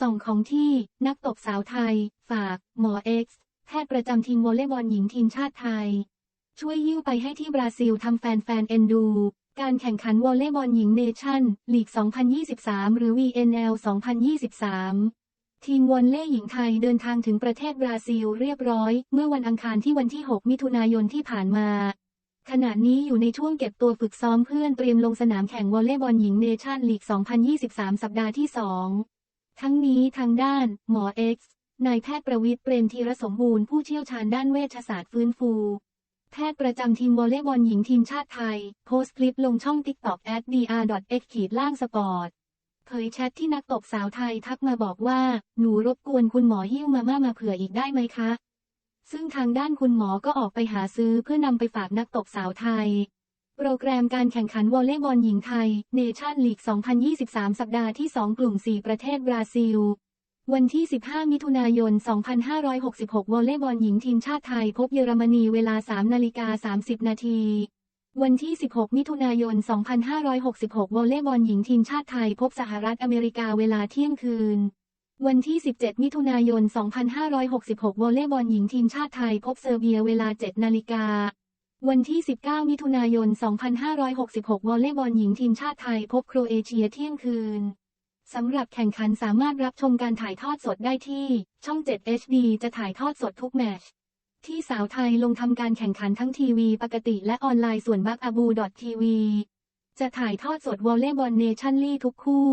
ส่องของที่นักตบสาวไทย ฝาก หมอเอ็กซ์แพทย์ประจำทีมวอลเลย์บอลหญิงทีมชาติไทย ช่วยยิ้วไปให้ที่บราซิลทำแฟนๆเอ็นดู การแข่งขันวอลเลย์บอลหญิงเนชั่น ลีก 2023 หรือ VNL 2023ทีมวอลเล่หญิงไทยเดินทางถึงประเทศบราซิลเรียบร้อย เมื่อวันอังคารที่วันที่ 6 มิถุนายนที่ผ่านมา ขณะนี้อยู่ในช่วงเก็บตัวฝึกซ้อมเพื่อนเตรียมลงสนามแข่งวอลเลย์บอลหญิงเนชั่นลีก 2023 สัปดาห์ที่ 2 ทั้งนี้ทางด้าน หมอเอ็กซ์นายแพทย์ประวิตรเปรมธีรสมบูรณ์ผู้เชี่ยวชาญด้านเวชศาสตร์ฟื้นฟู แพทย์ประจำทีมวอลเลย์บอลหญิงทีมชาติไทย โพสต์คลิปลงช่อง TikTok at dr.x ขีดล่างสปอร์ตเผยแชทที่นักตบสาวไทยทักมาบอกว่า หนูรบกวนคุณหมอหิ้วมาม่ามาเผื่ออีกได้ไหมคะ ซึ่งทางด้านคุณหมอก็ออกไปหาซื้อเพื่อนำไปฝากนักตบสาวไทย โปรแกรมการแข่งขันวอลเลย์บอลหญิงไทยเนชั่นลีก 2023 สัปดาห์ที่ 2 กลุ่ม 4 ประเทศบราซิล วันที่ 15 มิถุนายน 2566 วอลเลย์บอลหญิงทีมชาติไทยพบเยอรมนีเวลา 3 นาฬิกา 30 นาที วันที่ 16 มิถุนายน 2566 วอลเลย์บอลหญิงทีมชาติไทยพบสหรัฐอเมริกาเวลาเที่ยงคืนวันที่ 17 มิถุนายน 2566 วอลเลย์บอลหญิงทีมชาติไทยพบเซอร์เบียเวลา 7 นาฬิกา วันที่ 19 มิถุนายน 2566 วอลเลย์บอลหญิงทีมชาติไทยพบโครเอเชียเที่ยงคืน สำหรับแข่งขันสามารถรับชมการถ่ายทอดสดได้ที่ ช่อง 7 HD จะถ่ายทอดสดทุกแมตช์ที่สาวไทยลงทำการแข่งขันทั้งทีวีปกติและออนไลน์ส่วนบักอาบูดอททีวีจะถ่ายทอดสดวอลเลย์บอลเนชั่นลีกทุกคู่